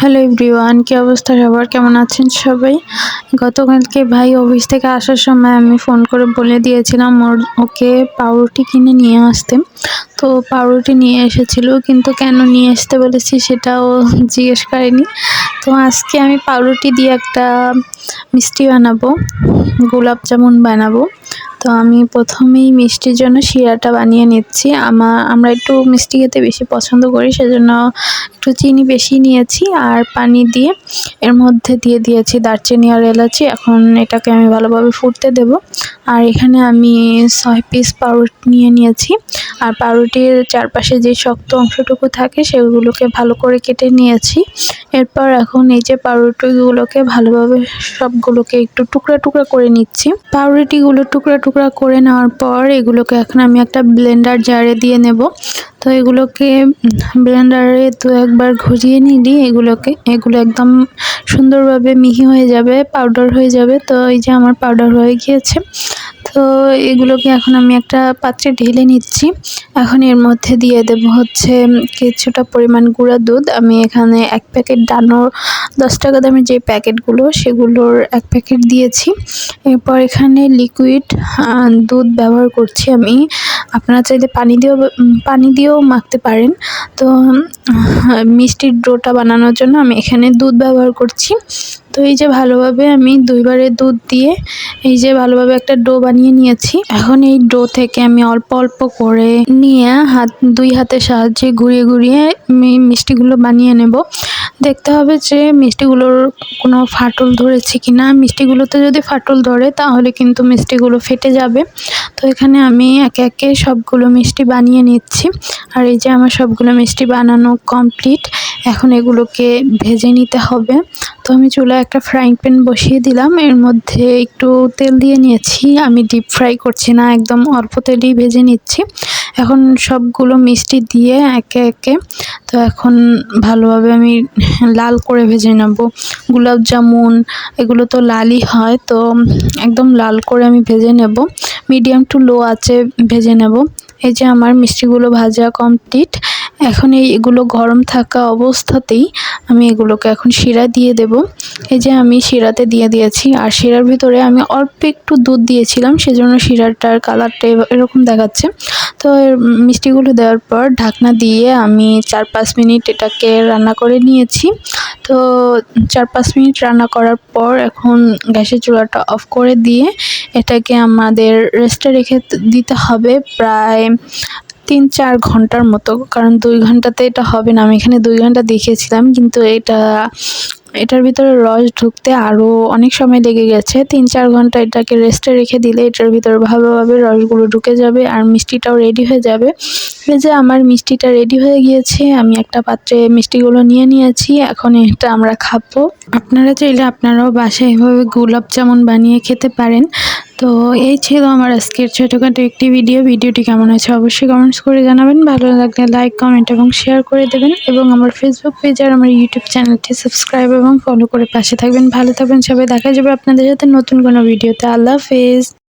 Hello everyone, কী অবস্থা সবার? কেমন আছেন সবাই? গতকালকে ভাই অফিস থেকে আসার সময় আমি ফোন করে বলে দিয়েছিলাম ওর ওকে পাউরুটি কিনে নিয়ে আসতে। তো পাউরুটি নিয়ে এসেছিল, কিন্তু কেন নিয়ে আসতে বলেছি সেটাও জিজ্ঞেস করেনি। তো আজকে আমি পাউরুটি দিয়ে একটা মিষ্টি বানাবো, গোলাপ জামুন বানাবো। তো আমি প্রথমেই মিষ্টির জন্য শিরাটা বানিয়ে নিচ্ছি। আমার আমরা একটু মিষ্টি খেতে বেশি পছন্দ করি, সেজন্য একটু চিনি বেশি নিয়েছি আর পানি দিয়ে এর মধ্যে দিয়ে দিয়েছি দারচিনি আর এলাচি। এখন এটাকে আমি ভালোভাবে ফুটতে দেব। আর এখানে আমি ছয় পিস পাউরুটি নিয়ে নিয়েছি। আর পাউরুটির চারপাশে যে শক্ত অংশটুকু থাকে, সেগুলোকে ভালো করে কেটে নিয়েছি। এরপর এখন এই যে পাউরুটিগুলোকে ভালোভাবে সবগুলোকে একটু টুকরা টুকরা করে নিচ্ছি। পাউরুটিগুলো টুকরা টুকরা করে নেওয়ার পর এগুলোকে এখন আমি একটা ব্লেন্ডার জারে দিয়ে নেব। তো এগুলোকে ব্লেন্ডারে তো একবার ঘুরিয়ে নিলি এগুলোকে, এগুলো একদম সুন্দরভাবে মিহি হয়ে যাবে পাউডার হয়ে যাবে। তো এই যে আমার পাউডার হয়ে গিয়েছে তো এগুলোকে এখন আমি একটা পাত্রে ঢেলে নিচ্ছি। এখন এর মধ্যে দিয়ে দেব হচ্ছে কিছুটা পরিমাণ গুঁড়া দুধ। আমি এখানে এক প্যাকেট ডানোর দশ টাকা দামের যে প্যাকেটগুলো সেগুলোর এক প্যাকেট দিয়েছি। এরপর এখানে লিকুইড দুধ ব্যবহার করছি আমি। আপনারা চাইলে পানি দিয়েও পানি দিয়েও মাখতে পারেন। তো মিষ্টির ডোটা বানানোর জন্য আমি এখানে দুধ ব্যবহার করছি। তো এই যে ভালোভাবে আমি দুইবারে দুধ দিয়ে এই যে ভালোভাবে একটা ডো বানিয়ে নিয়েছি। এখন এই ডো থেকে আমি অল্প অল্প করে নিয়ে হাত, দুই হাতের সাহায্যে ঘুরিয়ে ঘুরিয়ে আমি মিষ্টিগুলো বানিয়ে নেব। দেখতে হবে যে মিষ্টিগুলোর কোনো ফাটল ধরেছে কি না মিষ্টিগুলোতে যদি ফাটল ধরে তাহলে কিন্তু মিষ্টিগুলো ফেটে যাবে। তো এখানে আমি একে একে সবগুলো মিষ্টি বানিয়ে নিচ্ছি। আর এই যে আমার সবগুলো মিষ্টি বানানো কমপ্লিট। এখন এগুলোকে ভেজে নিতে হবে। তো আমি চুলায় একটা ফ্রাইং প্যান বসিয়ে দিলাম। এর মধ্যে একটু তেল দিয়ে নিয়েছি। আমি ডিপ ফ্রাই করছি না, একদম অল্প তেলেই ভেজে নিচ্ছি। এখন সবগুলো মিষ্টি দিয়ে একে একে, তো এখন ভালোভাবে আমি লাল করে ভেজে নেব। গুলাব জামুন, এগুলো তো লালই হয়, তো একদম লাল করে আমি ভেজে নেব। মিডিয়াম টু লো আছে ভেজে নেব। এই যে আমার মিষ্টিগুলো ভাজা কমপ্লিট এখন এই এগুলো গরম থাকা অবস্থাতেই আমি এগুলোকে এখন শিরা দিয়ে দেব। এই যে আমি শিরাতে দিয়ে দিয়েছি, আর শিরার ভিতরে আমি অল্প একটু দুধ দিয়েছিলাম, সেজন্য শিরাটার কালারটা এরকম দেখাচ্ছে। তো মিষ্টিগুলো দেওয়ার পর ঢাকনা দিয়ে আমি চার পাঁচ মিনিট এটাকে রান্না করে নিয়েছি। তো চার পাঁচ মিনিট রান্না করার পর এখন গ্যাসের চুলাটা অফ করে দিয়ে এটাকে আমাদের রেস্টে রেখে দিতে হবে প্রায় তিন চার ঘণ্টার মতো, কারণ দুই ঘন্টাতে এটা হবে না। আমি এখানে দুই ঘণ্টা দেখিয়েছিলাম, কিন্তু এটা, এটার ভিতরে রস ঢুকতে আরও অনেক সময় লেগে গেছে। তিন চার ঘণ্টা এটাকে রেস্টে রেখে দিলে এটার ভিতরে ভালোভাবে রসগুলো ঢুকে যাবে আর মিষ্টিটাও রেডি হয়ে যাবে। এই যে আমার মিষ্টিটা রেডি হয়ে গিয়েছে, আমি একটা পাত্রে মিষ্টিগুলো নিয়ে নিয়েছি, এখন এটা আমরা খাব। আপনারা চাইলে আপনারাও বাসায় এভাবে গোলাপ জামুন বানিয়ে খেতে পারেন। তো এই ছিল আমার আজকের ছোটোখাটো একটি ভিডিও ভিডিওটি কেমন আছে অবশ্যই কমেন্টস করে জানাবেন। ভালো লাগলে লাইক কমেন্ট এবং শেয়ার করে দেবেন। এবং আমার ফেসবুক পেজ আর আমার ইউটিউব চ্যানেলটি সাবস্ক্রাইব এবং ফলো করে পাশে থাকবেন। ভালো থাকবেন সবাই। দেখা যাবে আপনাদের সাথে নতুন কোনো ভিডিওতে আল্লাহ হাফেজ।